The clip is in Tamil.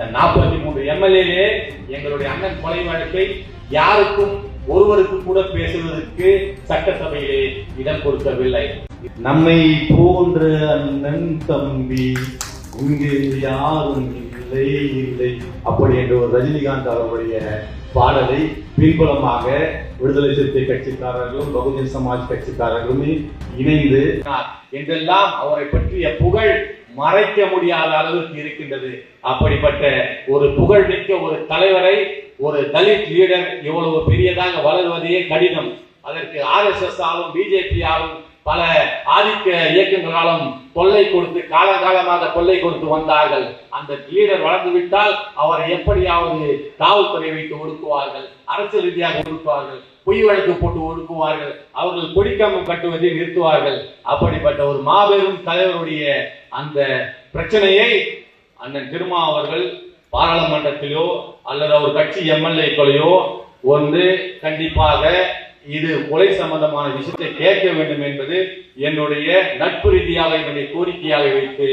அந்த நாற்பத்தி மூன்று எம்எல்ஏலே எங்களுடைய அண்ணன் கொலை வழக்கை யாருக்கும் ஒருவருக்கு கூட பேசுவதற்கு சட்டசபையிலே இடம் கொடுக்கவில்லை. நம்மை போன்ற அண்ணன் தம்பி இங்கு யாரும் இல்லை இல்லை. அப்படி என்ற ஒரு ரஜினிகாந்த் அவருடைய பாடலை பின்புலமாக விடுதலை சிறுத்தை கட்சிக்காரர்களும் பகுஜன் சமாஜ் கட்சிக்காரர்களுமே இணைந்து என்றெல்லாம் அவரை பற்றிய புகழ் மறைக்க முடியாத அளவுக்கு இருக்கின்றது. அப்படிப்பட்ட ஒரு புகழ்மிக்க ஒரு தலைவரை ஒரு தலித் லீடர் இவ்வளவு பெரியதாக வளருவதே கடினம். அதற்கு ஆர்எஸ்எஸ் ஆலும் பிஜேபி ஆலும் பல ஆதிக்க இயக்கங்களாலும் தொல்லை கொடுத்து காலகாலமாக தொல்லை கொடுத்து வந்தார்கள். அந்த லீடர் வளர்ந்து விட்டால் அவரை எப்படியாவது காவல்துறை வைத்து ஒடுக்குவார்கள் அரசியல் ரீதியாக ஒடுக்குவார்கள் பொய் வழக்கு போட்டு ஒடுக்குவார்கள் அவர்கள் கொடிக்கம்பம் கட்டுவதை நிறுத்துவார்கள். அப்படிப்பட்ட ஒரு மாபெரும் தலைவருடைய அந்த பிரச்சனையை அண்ணன் திருமா அவர்கள் பாராளுமன்றத்திலோ அல்லது அவர் கட்சி எம்எல்ஏக்களையோ வந்து கண்டிப்பாக இது கொலை சம்பந்தமான விஷயத்தை கேட்க வேண்டும் என்பது என்னுடைய நட்பு ரீதியாக என்னுடைய கோரிக்கையாக வைத்து